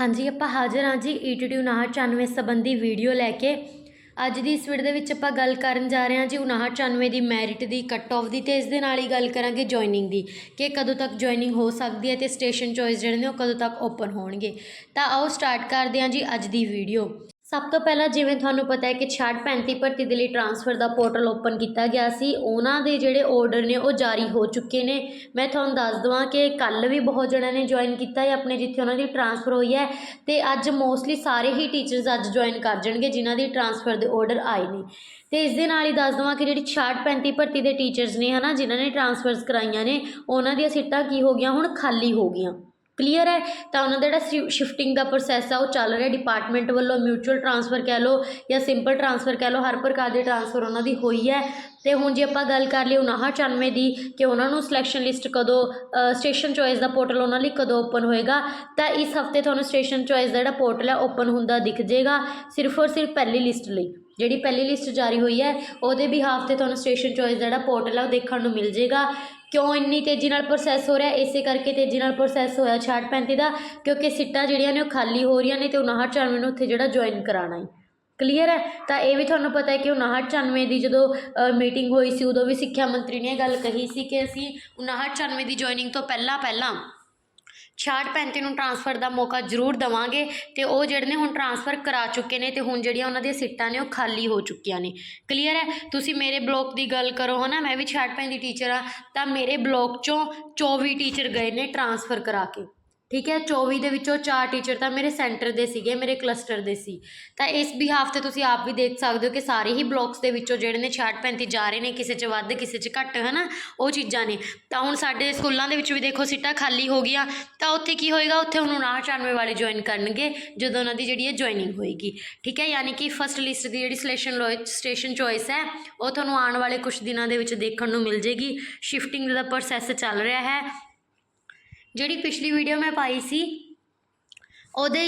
ਹਾਂਜੀ, ਆਪਾਂ ਹਾਜ਼ਰ ਹਾਂ ਜੀ E ਈਟੀਟੀ 5994 ਸੰਬੰਧੀ ਵੀਡੀਓ ਲੈ ਕੇ। ਅੱਜ ਦੀ ਇਸ ਵੀਡੀਓ ਦੇ ਵਿੱਚ ਆਪਾਂ ਗੱਲ ਕਰਨ ਜਾ ਰਹੇ ਹਾਂ ਜੀ 5994 ਦੀ ਮੈਰਿਟ ਦੀ ਕੱਟ ਆਫ ਦੀ ਤੇ ਇਸ ਦੇ ਨਾਲ ਹੀ ਗੱਲ ਕਰਾਂਗੇ ਜੁਆਇਨਿੰਗ ਦੀ ਕਿ ਕਦੋਂ ਤੱਕ ਜੁਆਇਨਿੰਗ ਹੋ ਸਕਦੀ ਹੈ ਤੇ ਸਟੇਸ਼ਨ ਚੋਇਸ ਜਿਹੜੇ ਨੇ ਉਹ ਕਦੋਂ ਤੱਕ ਓਪਨ ਹੋਣਗੇ। ਤਾਂ ਆਓ ਸਟਾਰਟ ਕਰਦੇ ਹਾਂ ਜੀ ਅੱਜ ਦੀ ਵੀਡੀਓ ਸਭ ਤੋਂ ਪਹਿਲਾਂ ਜਿਵੇਂ ਤੁਹਾਨੂੰ ਪਤਾ ਹੈ ਕਿ 6635 ਭਰਤੀ ਦੇ ਲਈ ਟਰਾਂਸਫਰ ਦਾ ਪੋਰਟਲ ਓਪਨ ਕੀਤਾ ਗਿਆ ਸੀ, ਉਹਨਾਂ ਦੇ ਜਿਹੜੇ ਆਰਡਰ ਨੇ ਉਹ ਜਾਰੀ ਹੋ ਚੁੱਕੇ ਨੇ। ਮੈਂ ਤੁਹਾਨੂੰ ਦੱਸ ਦਵਾਂ ਕਿ ਕੱਲ ਵੀ ਬਹੁਤ ਜਣਿਆਂ ਨੇ ਜੁਆਇਨ ਕੀਤਾ ਹੈ, ਆਪਣੇ ਜਿੱਥੇ ਉਹਨਾਂ ਦੀ ਟਰਾਂਸਫਰ ਹੋਈ ਹੈ ਤੇ ਅੱਜ ਮੋਸਟਲੀ ਸਾਰੇ ਹੀ ਟੀਚਰਸ ਅੱਜ ਜੁਆਇਨ ਕਰ ਜਾਣਗੇ ਜਿਨ੍ਹਾਂ ਦੀ ਟਰਾਂਸਫਰ ਦੇ ਆਰਡਰ ਆਏ ਨੇ। ਤੇ ਇਸ ਦੇ ਨਾਲ ਹੀ ਦੱਸ ਦਵਾਂ ਕਿ ਜਿਹੜੀ 6635 ਭਰਤੀ ਦੇ ਟੀਚਰਸ ਨੇ ਹਨਾ, ਜਿਨ੍ਹਾਂ ਨੇ ਟਰਾਂਸਫਰਸ ਕਰਾਈਆਂ ਨੇ, ਉਹਨਾਂ ਦੀਆਂ ਸੀਟਾਂ ਕੀ ਹੋ ਗਈਆਂ, ਹੁਣ ਖਾਲੀ ਹੋ ਗਈਆਂ। ਕਲੀਅਰ ਹੈ? ਤਾਂ ਉਹਨਾਂ ਦਾ ਜਿਹੜਾ ਸ਼ਿਫਟਿੰਗ ਦਾ ਪ੍ਰੋਸੈਸ ਆ, ਉਹ ਚੱਲ ਰਿਹਾ ਡਿਪਾਰਟਮੈਂਟ ਵੱਲੋਂ ਮਿਊਚੁਅਲ ਟਰਾਂਸਫਰ ਕਹਿ ਲਓ ਜਾਂ ਸਿੰਪਲ ਟਰਾਂਸਫਰ ਕਹਿ ਲਓ, ਹਰ ਪ੍ਰਕਾਰ ਦੀ ਟਰਾਂਸਫਰ ਉਹਨਾਂ ਦੀ ਹੋਈ ਹੈ। ਤੇ ਹੁਣ ਜੇ ਆਪਾਂ ਗੱਲ ਕਰ ਲਈ 5994 ਦੀ, ਕਿ ਉਹਨਾਂ ਨੂੰ ਸਿਲੈਕਸ਼ਨ ਲਿਸਟ ਕਦੋਂ ਸਟੇਸ਼ਨ ਚੋਇਸ ਦਾ ਪੋਰਟਲ ਉਹਨਾਂ ਲਈ ਕਦੋਂ ਓਪਨ ਹੋਏਗਾ, ਤਾਂ ਇਸ ਹਫ਼ਤੇ ਤੁਹਾਨੂੰ ਸਟੇਸ਼ਨ ਚੋਇਸ ਦਾ ਜਿਹੜਾ ਪੋਰਟਲ ਹੈ ਓਪਨ ਹੁੰਦਾ ਦਿਖ ਜਾਏਗਾ ਸਿਰਫ ਔਰ ਸਿਰਫ ਪਹਿਲੀ ਲਿਸਟ ਲਈ। ਜਿਹੜੀ ਪਹਿਲੀ ਲਿਸਟ ਜਾਰੀ ਹੋਈ ਹੈ, ਉਹਦੇ ਬਿਹਾਫ ਤੇ ਤੁਹਾਨੂੰ ਸਟੇਸ਼ਨ ਚੋਇਸ ਜਿਹੜਾ ਪੋਰਟਲ ਹੈ ਉਹ ਦੇਖਣ ਨੂੰ ਮਿਲ ਜਾਏਗਾ ਕਿਉਂ ਇੰਨੀ ਤੇਜ਼ੀ ਨਾਲ ਪ੍ਰੋਸੈਸ ਹੋ ਰਿਹਾ? ਇਸੇ ਕਰਕੇ ਤੇਜ਼ੀ ਨਾਲ ਪ੍ਰੋਸੈਸ ਹੋਇਆ 6535 ਦਾ, ਕਿਉਂਕਿ ਸੀਟਾਂ ਜਿਹੜੀਆਂ ਨੇ ਉਹ ਖਾਲੀ ਹੋ ਰਹੀਆਂ ਨੇ ਤੇ 5994 ਨੂੰ ਉੱਥੇ ਜਿਹੜਾ ਜੁਆਇਨ ਕਰਾਉਣਾ ਹੈ ਕਲੀਅਰ ਹੈ? ਤਾਂ ਇਹ ਵੀ ਤੁਹਾਨੂੰ ਪਤਾ ਹੈ ਕਿ 5994 ਦੀ ਜਦੋਂ ਮੀਟਿੰਗ ਹੋਈ ਸੀ, ਉਦੋਂ ਵੀ ਸਿੱਖਿਆ ਮੰਤਰੀ ਨੇ ਇਹ ਗੱਲ ਕਹੀ ਸੀ ਕਿ ਅਸੀਂ 5994 ਦੀ ਜੁਆਇਨਿੰਗ ਤੋਂ ਪਹਿਲਾਂ ਪਹਿਲਾਂ 6635 ਨੂੰ ਟਰਾਂਸਫਰ ਦਾ ਮੌਕਾ ਜ਼ਰੂਰ ਦਵਾਂਗੇ ਤੇ ਉਹ ਜਿਹੜੇ ਨੇ ਹੁਣ ਟਰਾਂਸਫਰ ਕਰਾ ਚੁੱਕੇ ਨੇ ਤੇ ਹੁਣ ਜਿਹੜੀਆਂ ਉਹਨਾਂ ਦੀਆਂ ਸੀਟਾਂ ਨੇ ਉਹ ਖਾਲੀ ਹੋ ਚੁੱਕੀਆਂ ਨੇ। ਕਲੀਅਰ ਹੈ? ਤੁਸੀਂ ਮੇਰੇ ਬਲੋਕ ਦੀ ਗੱਲ ਕਰੋ, ਹਨਾ? ਮੈਂ ਵੀ 6535 ਦੀ ਟੀਚਰ ਆ ਤਾਂ ਮੇਰੇ ਬਲੋਕ ਚੋਂ 24 ਟੀਚਰ ਗਏ ਨੇ ਟਰਾਂਸਫਰ ਕਰਾ ਕੇ। ਠੀਕ ਹੈ 24 ਦੇ ਵਿੱਚੋਂ ਚਾਰ ਟੀਚਰ ਤਾਂ ਮੇਰੇ ਸੈਂਟਰ ਦੇ ਸੀਗੇ, ਮੇਰੇ ਕਲਸਟਰ ਦੇ ਸੀ। ਤਾਂ ਇਸ ਬਿਹਾਫ ਤੇ ਤੁਸੀਂ ਆਪ ਵੀ ਦੇਖ ਸਕਦੇ ਹੋ ਕਿ ਸਾਰੇ ਹੀ ਬਲੋਕਸ ਦੇ ਵਿੱਚੋਂ ਜਿਹੜੇ ਨੇ 6535 ਜਾ ਰਹੇ ਨੇ, ਕਿਸੇ 'ਚ ਵੱਧ, ਕਿਸੇ 'ਚ ਘੱਟ ਹੈ ਨਾ ਉਹ ਚੀਜ਼ਾਂ ਨੇ। ਤਾਂ ਹੁਣ ਸਾਡੇ ਸਕੂਲਾਂ ਦੇ ਵਿੱਚ ਵੀ ਦੇਖੋ ਸੀਟਾਂ ਖਾਲੀ ਹੋ ਗਈਆਂ। ਤਾਂ ਉੱਥੇ ਕੀ ਹੋਏਗਾ, ਉੱਥੇ ਹੁਣ 59 ਵਾਲੇ ਜੁਆਇਨ ਕਰਨਗੇ, ਜਦੋਂ ਉਹਨਾਂ ਦੀ ਜਿਹੜੀ ਹੈ ਜੁਆਇਨਿੰਗ ਹੋਏਗੀ। ਠੀਕ ਹੈ, ਯਾਨੀ ਕਿ ਫਸਟ ਲਿਸਟ ਦੀ ਜਿਹੜੀ ਸਿਲੈਕਸ਼ਨ ਸਟੇਸ਼ਨ ਚੋਇਸ ਹੈ, ਉਹ ਤੁਹਾਨੂੰ ਆਉਣ ਵਾਲੇ ਕੁਝ ਦਿਨਾਂ ਦੇ ਵਿੱਚ ਦੇਖਣ ਨੂੰ ਮਿਲ ਜੇਗੀ। ਸ਼ਿਫਟਿੰਗ ਦਾ ਪ੍ਰੋਸੈਸ ਚੱਲ ਰਿਹਾ ਹੈ। ਜਿਹੜੀ ਪਿਛਲੀ ਵੀਡੀਓ ਮੈਂ ਪਾਈ ਸੀ ਉਹਦੇ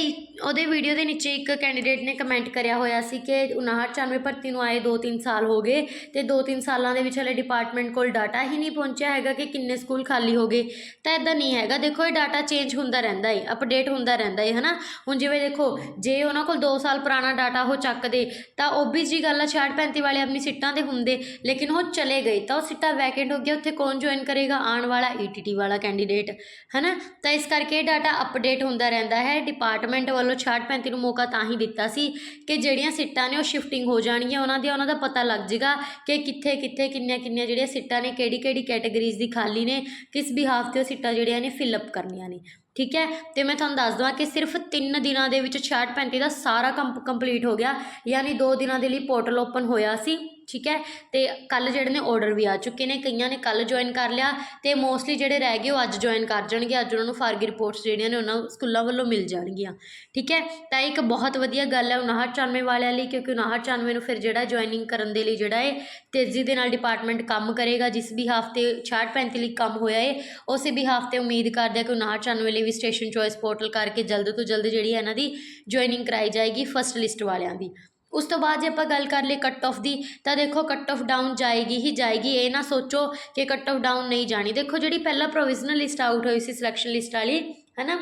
ਉਹਦੇ ਵੀਡੀਓ ਦੇ ਨੀਚੇ ਇੱਕ ਕੈਂਡੀਡੇਟ ਨੇ ਕਮੈਂਟ ਕਰਿਆ ਹੋਇਆ ਸੀ ਕਿ 5994 ਭਰਤੀ ਨੂੰ ਆਏ 2-3 ਸਾਲ ਹੋ ਗਏ ਤੇ 2-3 ਸਾਲਾਂ ਦੇ ਵਿੱਚ ਹਲੇ ਡਿਪਾਰਟਮੈਂਟ ਕੋਲ ਡਾਟਾ ਹੀ ਨਹੀਂ ਪਹੁੰਚਿਆ ਹੈਗਾ ਕਿ ਕਿੰਨੇ ਸਕੂਲ ਖਾਲੀ ਹੋ ਗਏ। ਤਾਂ ਇਦਾਂ ਨਹੀਂ ਹੈਗਾ। ਦੇਖੋ, ਇਹ ਡਾਟਾ ਚੇਂਜ ਹੁੰਦਾ ਰਹਿੰਦਾ ਹੈ ਅਪਡੇਟ ਹੁੰਦਾ ਰਹਿੰਦਾ ਹੈ ਹਨਾ? ਹੁਣ ਜਿਵੇਂ ਦੇਖੋ, ਜੇ ਉਹਨਾਂ ਕੋਲ 2 ਸਾਲ ਪੁਰਾਣਾ ਡਾਟਾ ਉਹ ਚੱਕਦੇ ਤਾਂ ਓਬੀਅਸ ਜੀ ਗੱਲ ਆ 6535 ਵਾਲੇ ਆਪਣੀ ਸੀਟਾਂ ਤੇ ਹੁੰਦੇ, ਲੇਕਿਨ ਉਹ ਚਲੇ ਗਏ, ਤਾਂ ਉਹ ਸੀਟਾਂ ਵੈਕੈਂਟ ਹੋ ਗਿਆ ਉੱਥੇ ਕੌਣ ਜੁਆਇਨ ਕਰੇਗਾ? ਆਉਣ ਵਾਲਾ ਈਟੀਟੀ ਵਾਲਾ ਕੈਂਡੀਡੇਟ ਹਨਾ? ਤਾਂ ਇਸ ਕਰਕੇ ਇਹ ਡਾਟਾ ਅਪਡੇਟ ਹੁੰਦਾ ਰਹਿੰਦਾ ਹੈ ਡਿਪਾਰਟਮੈਂਟ ਵੱਲੋਂ 6535 ਨੂੰ ਮੌਕਾ ਤਾਂ ਹੀ ਦਿੱਤਾ ਸੀ ਕਿ ਜਿਹੜੀਆਂ ਸੀਟਾਂ ਨੇ ਉਹ ਸ਼ਿਫਟਿੰਗ ਹੋ ਜਾਣਗੀਆਂ, ਉਹਨਾਂ ਦੀ ਉਹਨਾਂ ਦਾ ਪਤਾ ਲੱਗ ਜਾਏਗਾ ਕਿ ਕਿੱਥੇ ਕਿੱਥੇ, ਕਿੰਨੀਆਂ ਕਿੰਨੀਆਂ ਜਿਹੜੀਆਂ ਸੀਟਾਂ ਨੇ, ਕਿਹੜੀ ਕਿਹੜੀ ਕੈਟਾਗਰੀਜ਼ ਦੀ ਖਾਲੀ ਨੇ, ਕਿਸ ਬਿਹਾਫ ਤੇ ਉਹ ਸੀਟਾਂ ਜਿਹੜੀਆਂ ਨੇ ਫਿਲ ਅਪ ਕਰਨੀਆਂ ਨੇ। ਠੀਕ ਹੈ? ਤੇ ਮੈਂ ਤੁਹਾਨੂੰ ਦੱਸ ਦਵਾਂ ਕਿ ਸਿਰਫ 3 ਦਿਨਾਂ ਦੇ ਵਿੱਚ 6535 ਦਾ ਸਾਰਾ ਕੰਮ ਕੰਪਲੀਟ ਹੋ ਗਿਆ, ਯਾਨੀ 2 ਦਿਨਾਂ ਦੇ ਲਈ ਪੋਰਟਲ ਓਪਨ ਹੋਇਆ ਸੀ। ਠੀਕ ਹੈ? ਅਤੇ ਕੱਲ੍ਹ ਜਿਹੜੇ ਨੇ ਔਡਰ ਵੀ ਆ ਚੁੱਕੇ ਨੇ, ਕਈਆਂ ਨੇ ਕੱਲ੍ਹ ਜੁਆਇਨ ਕਰ ਲਿਆ ਅਤੇ ਮੋਸਟਲੀ ਜਿਹੜੇ ਰਹਿ ਗਏ ਉਹ ਅੱਜ ਜੁਆਇਨ ਕਰ ਜਾਣਗੇ, ਅੱਜ ਉਹਨਾਂ ਨੂੰ ਫਾਰਗੀ ਰਿਪੋਰਟਸ ਜਿਹੜੀਆਂ ਨੇ ਉਹਨਾਂ ਸਕੂਲਾਂ ਵੱਲੋਂ ਮਿਲ ਜਾਣਗੀਆਂ, ਠੀਕ ਹੈ? ਤਾਂ ਇਹ ਇੱਕ ਬਹੁਤ ਵਧੀਆ ਗੱਲ ਹੈ 5994 ਵਾਲਿਆਂ ਲਈ, ਕਿਉਂਕਿ 5994 ਨੂੰ ਫਿਰ ਜਿਹੜਾ ਜੁਆਇਨਿੰਗ ਕਰਨ ਦੇ ਲਈ ਜਿਹੜਾ ਹੈ ਤੇਜ਼ੀ ਦੇ ਨਾਲ ਡਿਪਾਰਟਮੈਂਟ ਕੰਮ ਕਰੇਗਾ, ਜਿਸ ਵੀ ਹਫ਼ਤੇ 6535 ਲਈ ਕੰਮ ਹੋਇਆ ਹੈ ਉਸੇ ਵੀ ਹਫ਼ਤੇ ਉਮੀਦ ਕਰਦੇ ਆ ਕਿ 5994 ਲਈ ਵੀ ਸਟੇਸ਼ਨ ਚੋਇਸ ਪੋਰਟਲ ਕਰਕੇ ਜਲਦ ਤੋਂ ਜਲਦ ਜਿਹੜੀ ਹੈ ਇਹਨਾਂ ਦੀ ਜੁਆਇਨਿੰਗ ਕਰਾਈ ਜਾਏਗੀ ਫਸਟ ਲਿਸਟ ਵਾਲਿਆਂ ਦੀ। ਉਸ ਤੋਂ ਬਾਅਦ ਜੇ ਆਪਾਂ ਗੱਲ ਕਰ ਲਈ ਕੱਟ ਆਫ ਦੀ, ਤਾਂ ਦੇਖੋ ਕੱਟ ਆਫ ਡਾਊਨ ਜਾਏਗੀ ਹੀ ਜਾਏਗੀ, ਇਹ ਨਾ ਸੋਚੋ ਕਿ ਕੱਟ ਆਫ ਡਾਊਨ ਨਹੀਂ ਜਾਣੀ। ਦੇਖੋ ਜਿਹੜੀ ਪਹਿਲਾਂ ਪ੍ਰੋਵੀਜ਼ਨਲ ਲਿਸਟ ਆਊਟ ਹੋਈ ਸੀ ਸਿਲੈਕਸ਼ਨ ਲਿਸਟ ਵਾਲੀ ਹੈ ਨਾ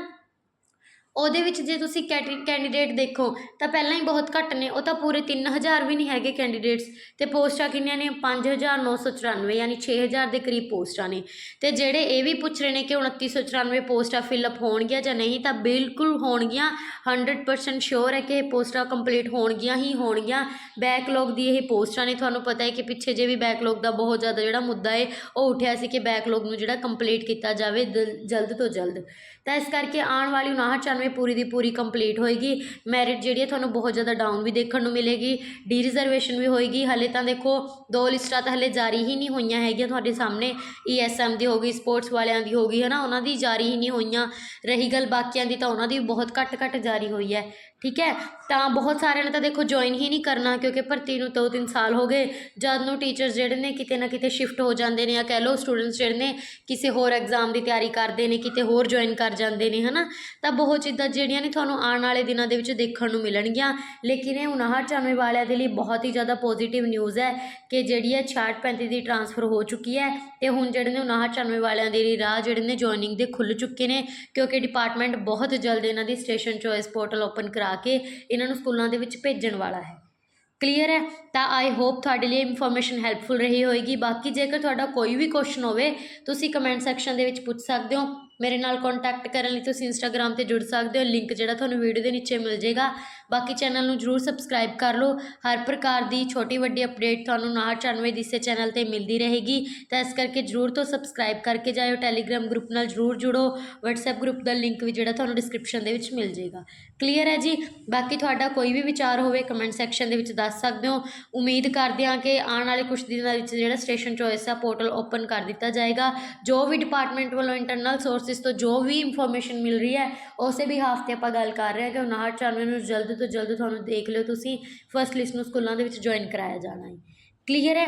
ਉਹਦੇ ਵਿੱਚ ਜੇ ਤੁਸੀਂ ਕੈਂਡੀਡੇਟ ਦੇਖੋ, ਤਾਂ ਪਹਿਲਾਂ ਹੀ ਬਹੁਤ ਘੱਟ ਨੇ, ਉਹ ਤਾਂ ਪੂਰੇ 3000 ਵੀ ਨਹੀਂ ਹੈਗੇ ਕੈਂਡੀਡੇਟਸ ਅਤੇ ਪੋਸਟਾਂ ਕਿੰਨੀਆਂ ਨੇ? 5994 ਯਾਨੀ ਛੇ ਹਜ਼ਾਰ ਦੇ ਕਰੀਬ ਪੋਸਟਾਂ ਨੇ। ਅਤੇ ਜਿਹੜੇ ਇਹ ਵੀ ਪੁੱਛ ਰਹੇ ਨੇ ਕਿ 2994 ਪੋਸਟਾਂ ਫਿਲਅਪ ਹੋਣਗੀਆਂ ਜਾਂ ਨਹੀਂ, ਤਾਂ ਬਿਲਕੁਲ ਹੋਣਗੀਆਂ 100% ਸ਼ੋਰ ਹੈ ਕਿ ਇਹ ਪੋਸਟਾਂ ਕੰਪਲੀਟ ਹੋਣਗੀਆਂ ਹੀ ਹੋਣਗੀਆਂ। ਬੈਕਲੌਗ ਦੀ ਇਹ ਪੋਸਟਾਂ ਨੇ, ਤੁਹਾਨੂੰ ਪਤਾ ਹੈ ਕਿ ਪਿੱਛੇ ਜੇ ਵੀ ਬੈਕਲੌਗ ਦਾ ਬਹੁਤ ਜ਼ਿਆਦਾ ਜਿਹੜਾ ਮੁੱਦਾ ਹੈ ਉਹ ਉੱਠਿਆ ਸੀ ਕਿ ਬੈਕਲੌਗ ਨੂੰ ਜਿਹੜਾ ਕੰਪਲੀਟ ਕੀਤਾ ਜਾਵੇ ਜਲਦ ਤੋਂ ਜਲਦ। ਤਾਂ ਇਸ ਕਰਕੇ ਆਉਣ ਵਾਲੀ 5994 ਪੂਰੀ ਦੀ ਪੂਰੀ ਕੰਪਲੀਟ ਹੋਏਗੀ ਮੈਰਿਟ ਜਿਹੜੀ ਹੈ ਤੁਹਾਨੂੰ ਬਹੁਤ ਜ਼ਿਆਦਾ ਡਾਊਨ ਵੀ ਦੇਖਣ ਨੂੰ ਮਿਲੇਗੀ ਡੀ ਰਿਜ਼ਰਵੇਸ਼ਨ ਵੀ ਹੋਏਗੀ, ਹਲੇ ਤਾਂ ਦੇਖੋ ਦੋ ਲਿਸਟਾਂ ਤਾਂ ਹਲੇ ਜਾਰੀ ਹੀ ਨਹੀਂ ਹੋਈਆਂ ਹੈਗੀਆਂ ਤੁਹਾਡੇ ਸਾਹਮਣੇ ਈਐਸਐਮ ਦੀ ਹੋ ਗਈ ਸਪੋਰਟਸ ਵਾਲਿਆਂ ਦੀ ਹੋ ਗਈ ਹੈ ਨਾ ਉਹਨਾਂ ਦੀ ਜਾਰੀ ਹੀ ਨਹੀਂ ਹੋਈਆਂ, ਰਹੀ ਗੱਲ ਬਾਕੀਆਂ ਦੀ ਤਾਂ ਉਹਨਾਂ ਦੀ ਬਹੁਤ ਘੱਟ ਘੱਟ ਜਾਰੀ ਹੋਈ ਹੈ, ਠੀਕ ਹੈ, ਤਾਂ ਬਹੁਤ ਸਾਰਿਆਂ ਨੇ ਤਾਂ ਦੇਖੋ ਜੁਆਇਨ ਹੀ ਨਹੀਂ ਕਰਨਾ, ਕਿਉਂਕਿ ਭਰਤੀ ਨੂੰ ਦੋ ਤਿੰਨ ਸਾਲ ਹੋ ਗਏ, ਜਦ ਨੂੰ ਟੀਚਰਸ ਜਿਹੜੇ ਨੇ ਕਿਤੇ ਨਾ ਕਿਤੇ ਸ਼ਿਫਟ ਹੋ ਜਾਂਦੇ ਨੇ, ਜਾਂ ਕਹਿ ਲਓ ਸਟੂਡੈਂਟਸ ਜਿਹੜੇ ਨੇ, ਕਿਸੇ ਹੋਰ ਐਗਜ਼ਾਮ ਦੀ ਤਿਆਰੀ ਕਰਦੇ ਨੇ, ਕਿਤੇ ਹੋਰ ਜੁਆਇਨ ਕਰ ਜਾਂਦੇ ਨੇ, ਹਨਾ, ਤਾਂ ਬਹੁਤ ਚੀਜ਼ਾਂ ਜਿਹੜੀਆਂ ਨੇ ਤੁਹਾਨੂੰ ਆਉਣ ਵਾਲੇ ਦਿਨਾਂ ਦੇ ਵਿੱਚ ਦੇਖਣ ਨੂੰ ਮਿਲਣਗੀਆਂ। ਲੇਕਿਨ ਇਹ 5994 ਵਾਲਿਆਂ ਦੇ ਲਈ ਬਹੁਤ ਹੀ ਜ਼ਿਆਦਾ ਪੋਜ਼ਿਟਿਵ ਨਿਊਜ਼ ਹੈ ਕਿ ਜਿਹੜੀ ਹੈ 6535 ਦੀ ਟਰਾਂਸਫਰ ਹੋ ਚੁੱਕੀ ਹੈ ਤੇ ਹੁਣ ਜਿਹੜੇ ਨੇ 5994 ਵਾਲਿਆਂ ਦੇ ਲਈ ਰਾਹ ਜਿਹੜੇ ਨੇ ਜੁਆਇਨਿੰਗ ਦੇ ਖੁੱਲ ਚੁੱਕੇ ਨੇ ਕਿਉਂਕਿ ਡਿਪਾਰਟਮੈਂਟ ਬਹੁਤ ਜਲਦ ਇਹਨਾਂ ਦੀ ਸਟੇਸ਼ਨ ਚੋਇਸ ਪੋਰਟਲ ਓਪਨ ਕਰਾ ਕੇ ਇਹਨਾਂ ਨੂੰ ਸਕੂਲਾਂ ਦੇ ਵਿੱਚ ਭੇਜਣ ਵਾਲਾ ਹੈ। ਕਲੀਅਰ ਹੈ? ਤਾਂ ਆਈ ਹੋਪ ਤੁਹਾਡੇ ਲਈ ਇਨਫੋਰਮੇਸ਼ਨ ਹੈਲਪਫੁਲ ਰਹੀ ਹੋਏਗੀ। ਬਾਕੀ ਜੇਕਰ ਤੁਹਾਡਾ ਕੋਈ ਵੀ ਕੁਐਸਚਨ ਹੋਵੇ, ਤੁਸੀਂ ਕਮੈਂਟ ਸੈਕਸ਼ਨ ਦੇ ਵਿੱਚ ਪੁੱਛ ਸਕਦੇ ਹੋ। ਮੇਰੇ ਨਾਲ ਕੰਟੈਕਟ ਕਰਨ ਲਈ ਤੁਸੀਂ ਇੰਸਟਾਗ੍ਰam ਤੇ ਜੁੜ ਸਕਦੇ ਹੋ। ਲਿੰਕ ਜਿਹੜਾ ਤੁਹਾਨੂੰ ਵੀਡੀਓ ਦੇ ਨੀਚੇ ਮਿਲ ਜਾਏਗਾ। ਬਾਕੀ ਚੈਨਲ ਨੂੰ ਜਰੂਰ ਸਬਸਕ੍ਰਾਈਬ ਕਰ ਲਓ। ਹਰ ਪ੍ਰਕਾਰ ਦੀ ਛੋਟੀ ਵੱਡੀ ਅਪਡੇਟ ਤੁਹਾਨੂੰ 994 ਦੀ ਇਸੇ ਚੈਨਲ ਤੇ ਮਿਲਦੀ ਰਹੇਗੀ। ਤਾਂ ਇਸ ਕਰਕੇ ਜਰੂਰ ਤੋਂ ਸਬਸਕ੍ਰਾਈਬ ਕਰਕੇ ਜਾਇਓ। ਟੈਲੀਗ੍ਰam ਗਰੁੱਪ ਨਾਲ ਜਰੂਰ ਜੁੜੋ। WhatsApp ਗਰੁੱਪ ਦਾ ਲਿੰਕ ਵੀ ਜਿਹੜਾ ਤੁਹਾਨੂੰ ਡਿਸਕ੍ਰਿਪਸ਼ਨ ਦੇ ਵਿੱਚ ਮਿਲ ਜਾਏਗਾ। ਕਲੀਅਰ ਹੈ ਜੀ? ਬਾਕੀ ਤੁਹਾਡਾ ਕੋਈ ਵੀ ਵਿਚਾਰ ਹੋਵੇ ਕਮੈਂਟ ਸੈਕਸ਼ਨ ਦੇ ਵਿੱਚ ਦੱਸ ਸਕਦੇ ਹੋ। ਉਮੀਦ ਕਰਦੇ ਹਾਂ ਕਿ ਆਉਣ ਵਾਲੇ ਕੁਝ ਦਿਨਾਂ ਵਿੱਚ ਜਿਹੜਾ ਸਟੇਸ਼ਨ ਚੋਇਸ ਆ ਪੋਰਟਲ ਓਪਨ ਕਰ ਦਿੱਤਾ ਜਾਏਗਾ। ਜੋ ਵੀ ਡਿਪਾਰਟਮੈਂਟ ਵੱਲੋਂ ਇੰਟਰਨਲ ਸੋਰਸਿਸ ਤੋਂ ਜੋ ਵੀ ਇਨਫੋਰਮੇਸ਼ਨ ਮਿਲ ਰਹੀ ਹੈ, ਉਸੇ ਵੀ ਹਾਫ ਤੇ ਆਪਾਂ ਗੱਲ ਕਰ ਰਹੇ ਹਾਂ ਕਿ 5994 ਨੂੰ ਜਲਦ ਤੋਂ ਜਲਦ ਤੁਹਾਨੂੰ ਦੇਖ ਲਿਓ, ਤੁਸੀਂ ਫਸਟ ਲਿਸਟ ਨੂੰ ਸਕੂਲਾਂ ਦੇ ਵਿੱਚ ਜੁਆਇਨ ਕਰਾਇਆ ਜਾਣਾ ਹੈ। ਕਲੀਅਰ ਹੈ?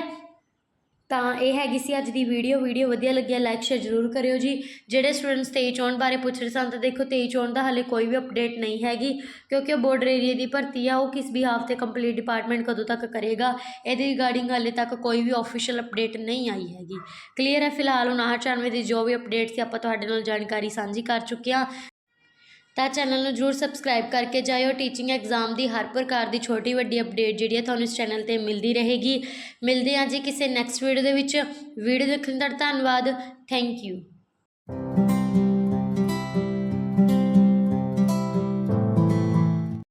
ਤਾਂ ਇਹ ਹੈਗੀ ਸੀ ਅੱਜ ਦੀ ਵੀਡੀਓ ਵੀਡੀਓ ਵਧੀਆ ਲੱਗਿਆ ਲਾਈਕ ਸ਼ੇਅਰ ਜ਼ਰੂਰ ਕਰਿਓ ਜੀ। ਜਿਹੜੇ ਸਟੂਡੈਂਟਸ 23 ਚੋਣ ਬਾਰੇ ਪੁੱਛ ਰਹੇ ਸਨ ਤਾਂ ਦੇਖੋ 23 ਚੋਣ ਦਾ ਹਾਲੇ ਕੋਈ ਵੀ ਅਪਡੇਟ ਨਹੀਂ ਹੈਗੀ, ਕਿਉਂਕਿ ਉਹ ਬਾਰਡਰ ਏਰੀਆ ਦੀ ਭਰਤੀ ਆ, ਉਹ ਕਿਸ ਵੀ ਹਾਫ ਤੇ ਕੰਪਲੀਟ ਡਿਪਾਰਟਮੈਂਟ ਕਦੋਂ ਤੱਕ ਕਰੇਗਾ, ਇਹਦੇ ਰਿਗਾਰਡਿੰਗ ਹਾਲੇ ਤੱਕ ਕੋਈ ਵੀ ਆਫੀਸ਼ੀਅਲ ਅਪਡੇਟ ਨਹੀਂ ਆਈ ਹੈਗੀ। ਕਲੀਅਰ ਹੈ? ਫਿਲਹਾਲ 5994 ਦੀ ਜੋ ਵੀ ਅਪਡੇਟ ਸੀ, ਆਪਾਂ ਤੁਹਾਡੇ ਨਾਲ ਜਾਣਕਾਰੀ ਸਾਂਝੀ ਕਰ ਚੁੱਕੇ ਹਾਂ। ਤਾਂ ਚੈਨਲ ਨੂੰ ਜਰੂਰ ਸਬਸਕ੍ਰਾਈਬ ਕਰਕੇ ਜਾਇਓ। ਟੀਚਿੰਗ ਐਗਜ਼ਾਮ ਦੀ ਹਰ ਪ੍ਰਕਾਰ ਦੀ ਛੋਟੀ ਵੱਡੀ ਅਪਡੇਟ ਜਿਹੜੀ ਹੈ ਤੁਹਾਨੂੰ ਇਸ ਚੈਨਲ ਤੇ ਮਿਲਦੀ ਰਹੇਗੀ। ਮਿਲਦੇ ਹਾਂ ਜੀ ਕਿਸੇ ਨੈਕਸਟ ਵੀਡੀਓ ਦੇ ਵਿੱਚ। ਵੀਡੀਓ ਦੇਖਣ ਦਾ ਧੰਨਵਾਦ। Thank you